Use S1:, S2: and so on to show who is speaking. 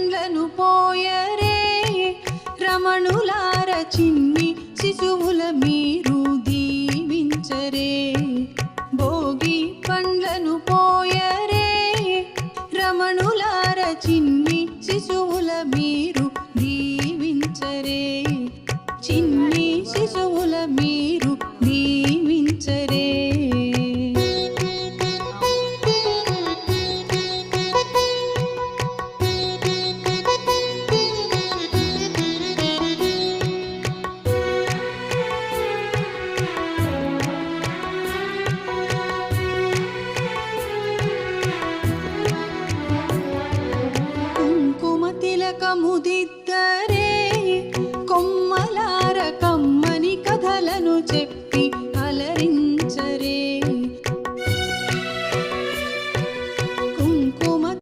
S1: పండ్లను పోయరే రమణులార చిన్ని శిశువుల మీరు దీవించరే. భోగి పండ్లను పోయరే రమణులార చిన్ని శిశువుల మీరు ముదిద్దరే కొమ్మలార కమ్మని కథలను చెప్పి